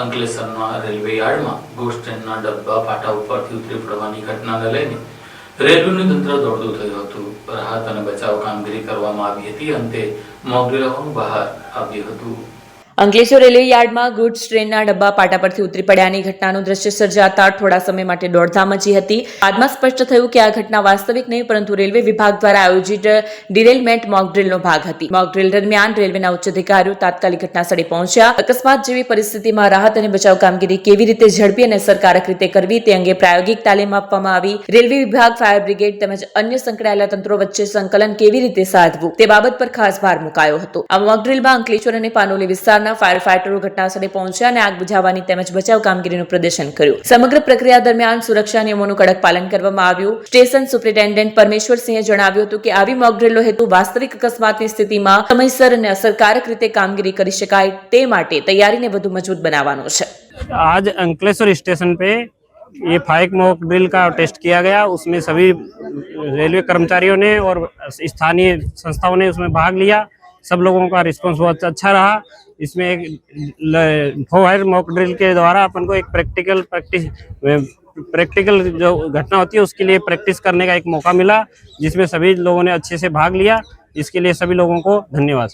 અંકલેશ્વરના રેલવે યાર્ડમાં ટ્રેનના ડબ્બા પાટા ઉપરથી ઉતરી પડવાની ઘટનાને લઈને રેલવેનું તંત્ર દોડતું થયું હતું. રાહત અને બચાવ કામગીરી કરવામાં આવી હતી. અંતે મોકડ્રીલ હોવાનું બહાર આવ્યું હતું. અંકલેશ્વર રેલવે યાર્ડમાં ગુડ્સ ટ્રેનના ડબ્બા પાટા પરથી ઉતરી પડ્યાની ઘટનાનું દ્રશ્ય સર્જાતા થોડા સમય માટે દોડધામ મચી હતી. બાદમાં સ્પષ્ટ થયું કે આ ઘટના વાસ્તવિક નહીં, પરંતુ રેલવે વિભાગ દ્વારા આયોજિત ડિરેલમેન્ટ મોકડ્રીલનો ભાગ હતી. મોકડ્રીલ દરમિયાન રેલવેના ઉચ્ચ અધિકારીઓ તાત્કાલિક ઘટનાસ્થળે પહોંચ્યા. અકસ્માત જેવી પરિસ્થિતિમાં રાહત અને બચાવ કામગીરી કેવી રીતે ઝડપી અને અસરકારક રીતે કરવી તે અંગે પ્રાયોગિક તાલીમ આપવામાં આવી. રેલવે વિભાગ, ફાયર બ્રિગેડ તેમજ અન્ય સંકળાયેલા તંત્રો વચ્ચે સંકલન કેવી રીતે સાધવું તે બાબત પર ખાસ ભાર મુકાયો હતો. આ મોકડ્રીલમાં અંકલેશ્વર અને પાનોલી વિસ્તારના ફાયર ફાઈટરો ઘટનાસ્થળે પહોંચ્યા અને આગ બુઝાવવાની તેમજ બચાવ કામગીરીનું પ્રદર્શન કર્યું સમગ્ર પ્રક્રિયા દરમિયાન સુરક્ષા નિયમોનું કડક પાલન કરવામાં આવ્યું સ્ટેશન સુપ્રિન્ટેન્ડન્ટ પરમેશ્વરસિંહે જણાવ્યું હતું કે આવી મોકડ્રીલનો હેતુ વાસ્તવિક અકસ્માતની સ્થિતિમાં સમયસર અને અસરકારક રીતે કામગીરી કરી શકાય તે માટે તૈયારીને વધુ મજબૂત બનાવવાનો છે आज अंकलेश्वर स्टेशन पे ये फाइक मॉक ड्रिल का टेस्ट किया गया उसमें सभी रेलवे कर्मचारियों ने और स्थानीय संस्थाओं ने उसमें भाग लिया सब लोगों का रिस्पांस बहुत अच्छा रहा। इसमें एक फायर मॉक ड्रिल के द्वारा अपन को एक प्रैक्टिकल प्रैक्टिस प्रैक्टिकल जो घटना होती है, उसके लिए प्रैक्टिस करने का एक मौका मिला, जिसमें सभी लोगों ने अच्छे से भाग लिया। इसके लिए सभी लोगों को धन्यवाद।